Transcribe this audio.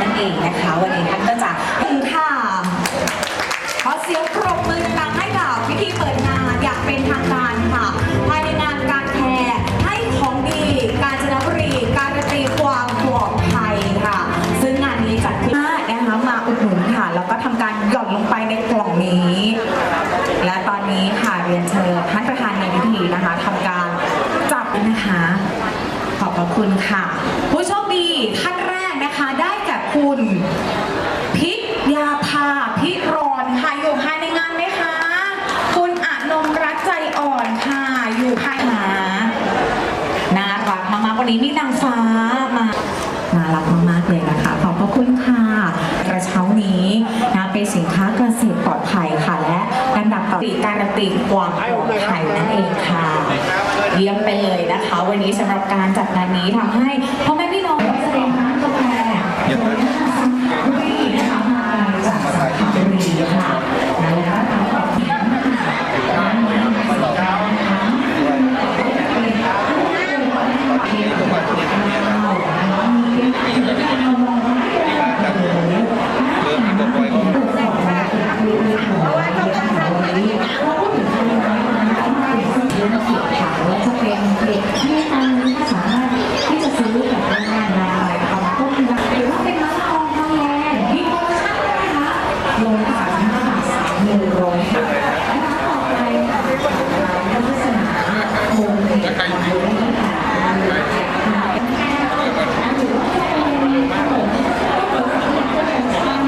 นั่นเองนะคะ วันนี้ท่านก็จะถึงค่ะ ขอเสียงปรบมือดังให้กับพิธีเปิดงานอย่างเป็นทางการค่ะ ภายในงานการแคร์ให้ของดีกาญจนบุรีการันตีความปลอดภัยค่ะ ซึ่งงานนี้จัดขึ้นนะคะมาอุดหนุนค่ะ แล้วก็ทำการหย่อนลงไปในกล่องนี้ และตอนนี้ค่ะเรียนเชิญท่านประธานในพิธีนะคะทำการจับนะคะ ขอบพระคุณค่ะ คุณ พิยาภาพิรอนค่ะ อยู่ภายในงานไหมคะ คุณอนมรักใจอ่อนค่ะ อยู่ภายในน่ารักมากๆวันนี้มีนางฟ้ามาน่ารักมากๆเลยนะคะ ขอบพระคุณค่ะ กระเช้านี้นะเป็นสินค้าเกษตรปลอดภัยค่ะ และลำดับต่อไปการันตีความปลอดภัยนั่นเองค่ะ เยี่ยมไปเลยนะคะ วันนี้สำหรับการจัดงานนี้ทำให้พ่อแม่พี่น้อง